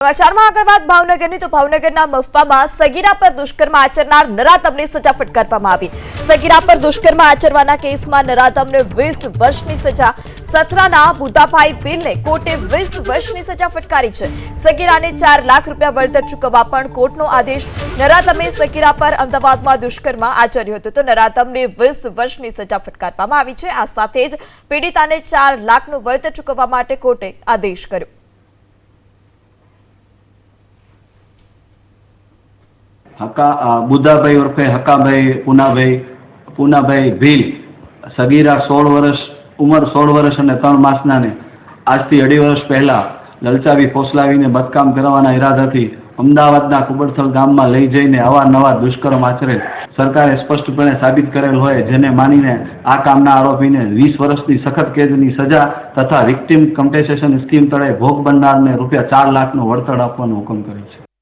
સમાચારમાં ભાવનગરની. તો ભાવનગરના મફવામાં સગીરા પર દુષ્કર્મ આચરનાર નરાતમને સજા ફટકારવામાં આવી. સગીરા પર દુષ્કર્મ આચરવાના કેસમાં નરાતમને વીસ વર્ષની સજા. સથરાના કોર્ટે વીસ સજા ફટકારી છે. સગીરાને ચાર લાખ રૂપિયા વળતર ચૂકવવા પણ કોર્ટનો આદેશ. નરાતમે સગીરા પર અમદાવાદમાં દુષ્કર્મ આચર્યો હતો. તો નરાતમને વીસ વર્ષની સજા ફટકારવામાં આવી છે. આ સાથે જ પીડિતાને ચાર લાખનું વળતર ચૂકવવા માટે કોર્ટે આદેશ કર્યો. હકા બુદ્ધાભાઈ ઉર્ફે હકાભાઈ પુનાભાઈ પુનાભાઈ ભીલ સગીરા સોળ વર્ષ ઉંમર સોળ વર્ષ અને ત્રણ માસના ને આજથી અઢી વર્ષ પહેલા લલચાવી ફોસલાવીને બદકામ કરવાના ઈરાદાથી અમદાવાદના કુબડથલ ગામમાં લઈ જઈને અવારનવાર દુષ્કર્મ આચરે. સરકારે સ્પષ્ટપણે સાબિત કરેલ હોય, જેને માનીને આ કામના આરોપીને વીસ વર્ષની સખત કેદની સજા તથા વિક્ટિમ કમ્પેન્સેશન સ્કીમ તળે ભોગ બનનારને રૂપિયા ચાર લાખનું વળતર આપવાનો હુકમ કર્યો છે.